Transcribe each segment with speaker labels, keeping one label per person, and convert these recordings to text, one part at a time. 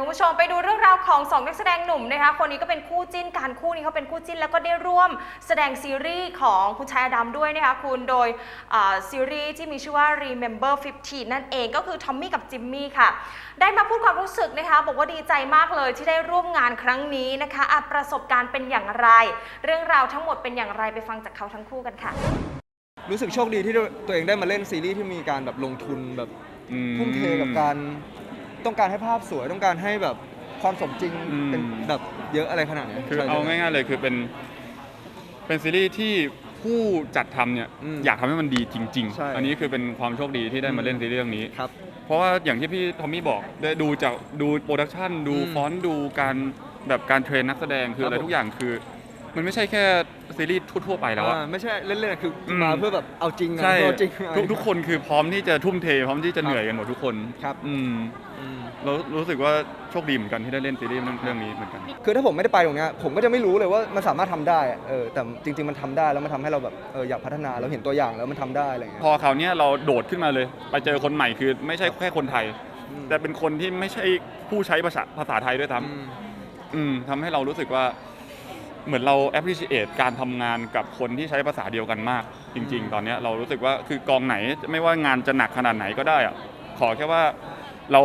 Speaker 1: ของสองนักแสดงหนุ่มนะคะคนนี้ก็เป็นคู่จิ้นการคู่นี้เขาเป็นคู่จิ้นแล้วก็ได้ร่วมแสดงซีรีส์ของคุณชายอดำด้วยนะคะคุณโดยอ่าซีรีส์ที่มีชื่อว่า Remember 15 นั่นเองก็คือทอมมี่กับจิมมี่ค่ะ ได้มาพูดความรู้สึกนะคะบอกว่าดีใจมากเลยที่ได้ร่วมงานครั้งนี้นะคะอะประสบการณ์เป็นอย่างไร เรื่องราวทั้งหมดเป็นอย่างไรไปฟังจากเขาทั้งคู่กันค่ะ
Speaker 2: รู้สึกโชคดีที่ตัวเองได้มาเล่นซีรีส์ที่มีการแบบลงทุนแบบ
Speaker 3: อืม
Speaker 2: ทุ่มเทกับการ ต้องการให้ภาพสวยต้องการให้แบบความสมจริง
Speaker 3: อืม
Speaker 2: เป็นแบบเยอะอะไรขนาดนี้
Speaker 3: คือ
Speaker 2: ใช่
Speaker 3: เอา
Speaker 2: ใช่
Speaker 3: ง่ายๆเลยคือเป็นเป็นซีรีส์ที่ผู้จัดทำเนี่ย
Speaker 2: อืม
Speaker 3: อยากทำให้มันดีจริง
Speaker 2: ใช่
Speaker 3: ๆ อันนี้คือเป็นความโชคดีที่ได้มาเล่นซีรีส์เรื่องนี้
Speaker 2: ครับ
Speaker 3: เพราะว่าอย่างที่พี่ทอมมี่บอกได้ดูจากดูโปรดักชันดู
Speaker 2: อืม
Speaker 3: ฟอนต์ดูการแบบการเทรนนักแสดงคือ
Speaker 2: ครับ
Speaker 3: อะไร
Speaker 2: ผม
Speaker 3: ทุกอย่างคือ มันไม่ใช่แค่ซีรีส์ทั่วๆไปแล้วอะ
Speaker 2: อ่าไม่ใช่เล่นๆคืออ
Speaker 3: ม
Speaker 2: มาเพื่อแบบเอาจริงอะ
Speaker 3: ใช่
Speaker 2: เอาจริง
Speaker 3: ทุกทุกคนคือพร้อมที่จะทุ่มเท พร้อมที่จะเหนื่อยกันหมดทุกคน
Speaker 2: ครับ
Speaker 3: อืม
Speaker 2: อืม
Speaker 3: เรารู้สึกว่าโชคดีเหมือนกันที่ได้เล่นซีรีส์เรื่องเรื่องนี้เหมือนกัน
Speaker 2: คือถ้าผมไม่ได้ไปตรงเนี้ยผมก็จะไม่รู้เลยว่ามันสามารถทำได้อะเออแต่จริง ๆมันทำได้แล้วมันทำให้เราแบบเอออยากพัฒนาเราเห็นตัวอย่างแล้วมันทำได้อะไรอย่างเงี้ย
Speaker 3: พอคราวเนี้ยเราโดดขึ้นมาเลย ไปเจอคนใหม่คือไม่ใช่แค่คนไทย
Speaker 2: อืม
Speaker 3: แต่เป็นคนที่ไม่ใช่ผู้ใช้ภาษาภาษาไทยด้วยซ้
Speaker 2: อืมำ
Speaker 3: อืมทำให้เรารู้สึกว่า เหมือนเรา appreciate การทำงานกับคนที่ใช้ภาษาเดียวกันมากจริง ๆ ตอนเนี้ยเรารู้สึกว่าคือกองไหนไม่ว่างานจะหนักขนาดไหนก็ได้อะขอแค่ว่าเรา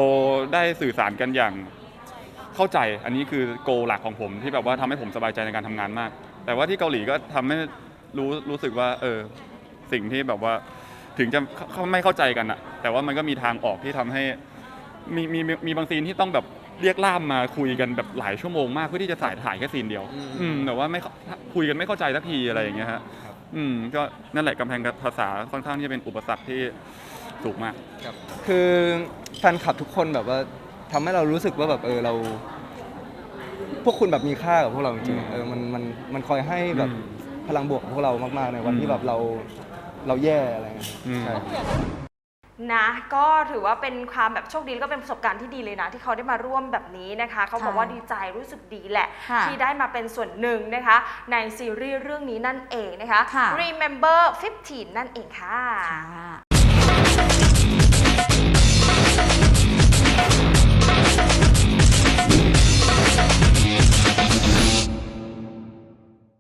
Speaker 3: ได้สื่อสารกันอย่างเข้าใจอันนี้คือโกหลักของผมที่แบบว่าทำให้ผมสบายใจในการทำงานมาก แต่ว่าที่เกาหลีก็ทำให้รู้รู้สึกว่าเออสิ่งที่แบบว่าถึงจะเข้าไม่เข้าใจกันอะแต่ว่ามันก็มีทางออกที่ทำให้มีมีมีมีบางซีนที่ต้องแบบ เรียกล่ามมาคุยกันแบบหลายชั่วโมงมากเพื่อที่จะถ่ายถ่ายแค่ซีนเดียว
Speaker 2: อืม
Speaker 3: อืมแต่ว่าไม่เข้าคุยกันไม่เข้าใจสักทีอะไรอย่างเงี้ยฮะ
Speaker 2: ครับ
Speaker 3: อืมก็นั่นแหละกำแพงภาษาค่อนข้างที่จะเป็นอุปสรรคที่สูงมาก
Speaker 2: ครับคือแฟนคลับทุกคนแบบว่าทำให้เรารู้สึกว่าแบบเออเรา พวกคุณแบบมีค่ากับพวกเราจริง
Speaker 3: อืม
Speaker 2: ๆเออมันมันมันคอยให้แบบ
Speaker 3: อืม
Speaker 2: พลังบวกกับพวกเรามากๆในวัน
Speaker 3: อืม
Speaker 2: ที่แบบเราเราแย่อะไรเงี้ย
Speaker 3: อืม
Speaker 2: ใช่
Speaker 1: นะก็ถือว่าเป็นความแบบโชคดีแล้วก็เป็นประสบการณ์ที่ดีเลยนะ ที่เขาได้มาร่วมแบบนี้นะคะ เขาบอกว่าดีใจรู้สึกดีแหละ
Speaker 4: ค่ะ
Speaker 1: ที่ได้มาเป็นส่วนหนึ่งนะคะ ในซีรีส์เรื่องนี้นั่นเองนะคะ
Speaker 4: ค่ะ
Speaker 1: Remember 15 นั่นเองค่ะ
Speaker 4: ค่ะ